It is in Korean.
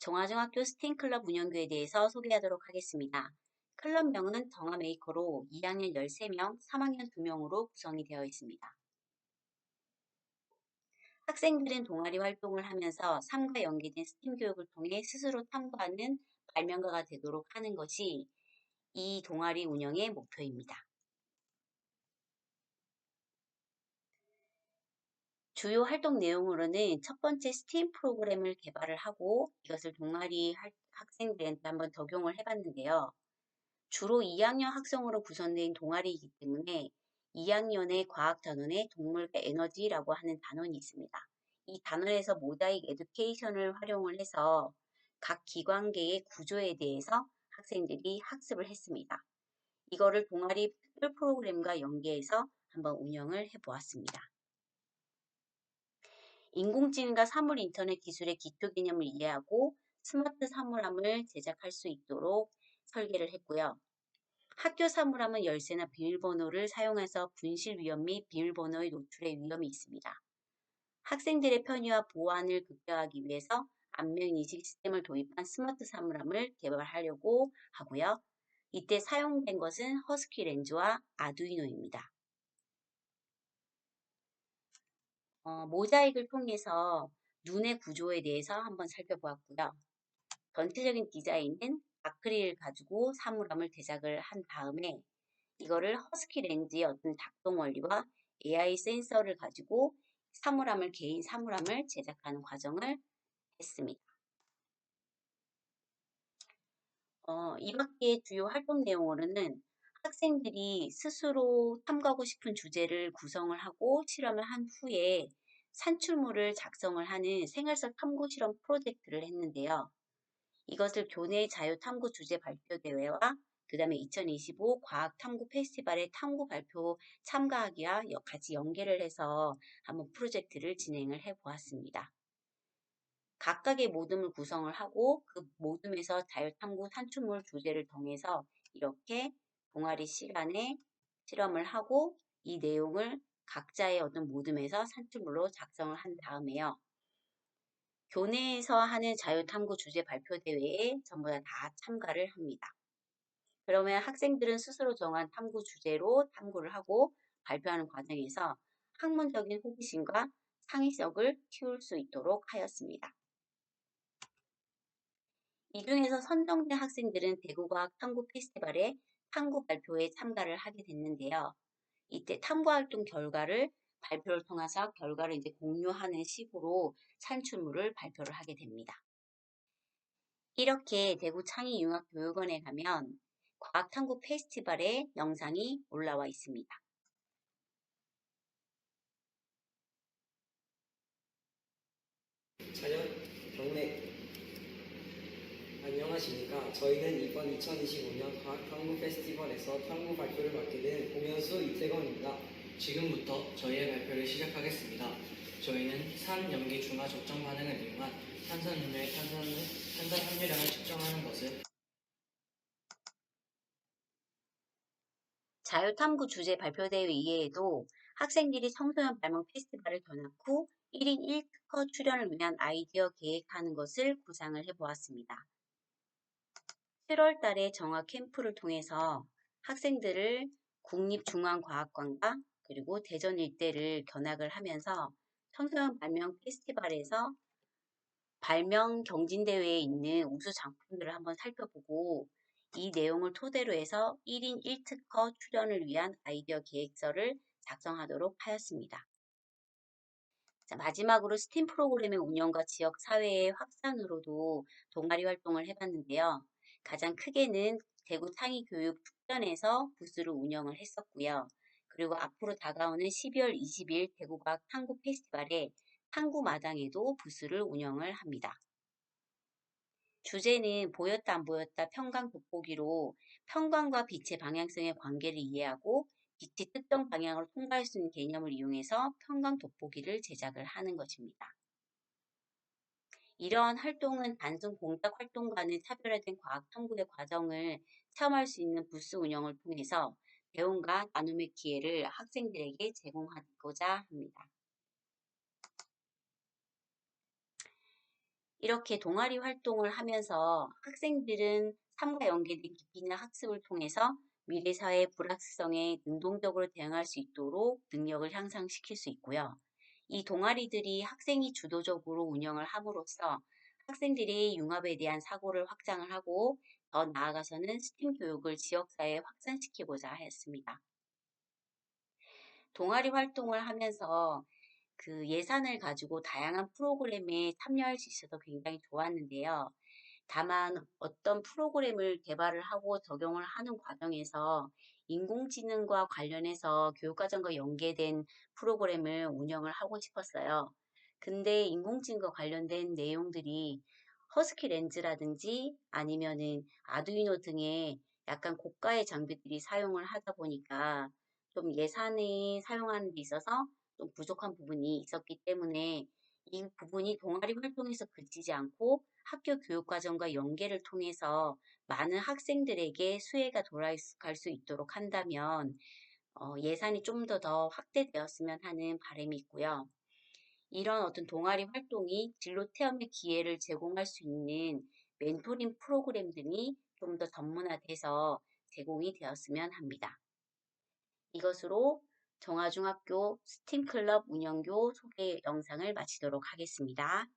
정화중학교 스팀클럽 운영교에 대해서 소개하도록 하겠습니다. 클럽명은 정화메이커로 2학년 13명, 3학년 2명으로 구성이 되어 있습니다. 학생들은 동아리 활동을 하면서 삶과 연계된 스팀 교육을 통해 스스로 탐구하는 발명가가 되도록 하는 것이 이 동아리 운영의 목표입니다. 주요 활동 내용으로는 첫 번째 스팀 프로그램을 개발을 하고 이것을 동아리 학생들한테 한번 적용을 해봤는데요. 주로 2학년 학생으로 구성된 동아리이기 때문에 2학년의 과학 단원에 동물과 에너지라고 하는 단원이 있습니다. 이 단원에서 모자익 에듀케이션을 활용을 해서 각 기관계의 구조에 대해서 학생들이 학습을 했습니다. 이거를 동아리 프로그램과 연계해서 한번 운영을 해보았습니다. 인공지능과 사물 인터넷 기술의 기초 개념을 이해하고 스마트 사물함을 제작할 수 있도록 설계를 했고요. 학교 사물함은 열쇠나 비밀번호를 사용해서 분실 위험 및 비밀번호의 노출의 위험이 있습니다. 학생들의 편의와 보안을 극대화하기 위해서 안면 인식 시스템을 도입한 스마트 사물함을 개발하려고 하고요. 이때 사용된 것은 허스키 렌즈와 아두이노입니다. 어, 모자익을 통해서 눈의 구조에 대해서 한번 살펴보았고요. 전체적인 디자인은 아크릴을 가지고 사물함을 제작을 한 다음에 이거를 허스키 렌즈의 어떤 작동 원리와 AI 센서를 가지고 사물함을 개인 사물함을 제작하는 과정을 했습니다. 어, 이 밖에 주요 활동 내용으로는 학생들이 스스로 탐구하고 싶은 주제를 구성을 하고 실험을 한 후에 산출물을 작성을 하는 생활성 탐구 실험 프로젝트를 했는데요. 이것을 교내 자유 탐구 주제 발표 대회와 그 다음에 2025 과학 탐구 페스티벌의 탐구 발표 참가하기와 같이 연계를 해서 한번 프로젝트를 진행을 해 보았습니다. 각각의 모둠을 구성을 하고 그 모둠에서 자유 탐구 산출물 주제를 통해서 이렇게 동아리 시간에 실험을 하고 이 내용을 각자의 어떤 모둠에서 산출물로 작성을 한 다음에요. 교내에서 하는 자유탐구 주제 발표 대회에 전부 다, 다 참가를 합니다. 그러면 학생들은 스스로 정한 탐구 주제로 탐구를 하고 발표하는 과정에서 학문적인 호기심과 창의성을 키울 수 있도록 하였습니다. 이 중에서 선정된 학생들은 대구과학 탐구 페스티벌에 탐구 발표에 참가를 하게 됐는데요. 이때 탐구 활동 결과를 발표를 통해서 결과를 이제 공유하는 식으로 산출물을 발표를 하게 됩니다. 이렇게 대구 창의융합교육원에 가면 과학탐구 페스티벌의 영상이 올라와 있습니다. 자연 경례 안녕하십니까. 저희는 이번 2025년 과학탐구 페스티벌에서 탐구 발표를 맡게 된 공연수 이태건입니다. 지금부터 저희의 발표를 시작하겠습니다. 저희는 산 염기 중화 적정 반응을 이용한 탄산 음료의 탄산을, 탄산 함유량을 측정하는 것을 자유탐구 주제 발표대회 이외에도 학생들이 청소년 발명 페스티벌을 견학 후 1인 1특허 출연을 위한 아이디어 계획하는 것을 구상을 해보았습니다. 7월 달에 정화 캠프를 통해서 학생들을 국립중앙과학관과 그리고 대전 일대를 견학을 하면서 청소년 발명 페스티벌에서 발명 경진대회에 있는 우수 작품들을 한번 살펴보고 이 내용을 토대로 해서 1인 1특허 출연을 위한 아이디어 계획서를 작성하도록 하였습니다. 자, 마지막으로 스팀 프로그램의 운영과 지역 사회의 확산으로도 동아리 활동을 해봤는데요. 가장 크게는 대구 창의교육 축전에서 부스를 운영을 했었고요. 그리고 앞으로 다가오는 12월 20일 대구과학 탐구 페스티벌에 탐구 마당에도 부스를 운영을 합니다. 주제는 보였다 안 보였다 평강 돋보기로 평강과 빛의 방향성의 관계를 이해하고 빛이 특정 방향으로 통과할 수 있는 개념을 이용해서 평강 돋보기를 제작을 하는 것입니다. 이러한 활동은 단순 공작 활동과는 차별화된 과학 탐구의 과정을 체험할 수 있는 부스 운영을 통해서 배움과 나눔의 기회를 학생들에게 제공하고자 합니다. 이렇게 동아리 활동을 하면서 학생들은 삶과 연계된 깊이 있는 학습을 통해서 미래 사회 불확실성에 능동적으로 대응할 수 있도록 능력을 향상시킬 수 있고요. 이 동아리들이 학생이 주도적으로 운영을 함으로써 학생들이 융합에 대한 사고를 확장을 하고 더 나아가서는 스팀 교육을 지역사회에 확산시키고자 하였습니다. 동아리 활동을 하면서 그 예산을 가지고 다양한 프로그램에 참여할 수 있어서 굉장히 좋았는데요. 다만 어떤 프로그램을 개발을 하고 적용을 하는 과정에서 인공지능과 관련해서 교육과정과 연계된 프로그램을 운영을 하고 싶었어요. 근데 인공지능과 관련된 내용들이 허스키 렌즈라든지 아니면은 아두이노 등의 약간 고가의 장비들이 사용을 하다 보니까 좀 예산이 사용하는 데 있어서 좀 부족한 부분이 있었기 때문에 이 부분이 동아리 활동에서 그치지 않고 학교 교육과정과 연계를 통해서 많은 학생들에게 수혜가 돌아갈 수 있도록 한다면 어, 예산이 좀더더 확대되었으면 하는 바람이 있고요. 이런 어떤 동아리 활동이 진로 체험의 기회를 제공할 수 있는 멘토링 프로그램 등이 좀 더 전문화돼서 제공이 되었으면 합니다. 이것으로 정화중학교 스팀클럽 운영교 소개 영상을 마치도록 하겠습니다.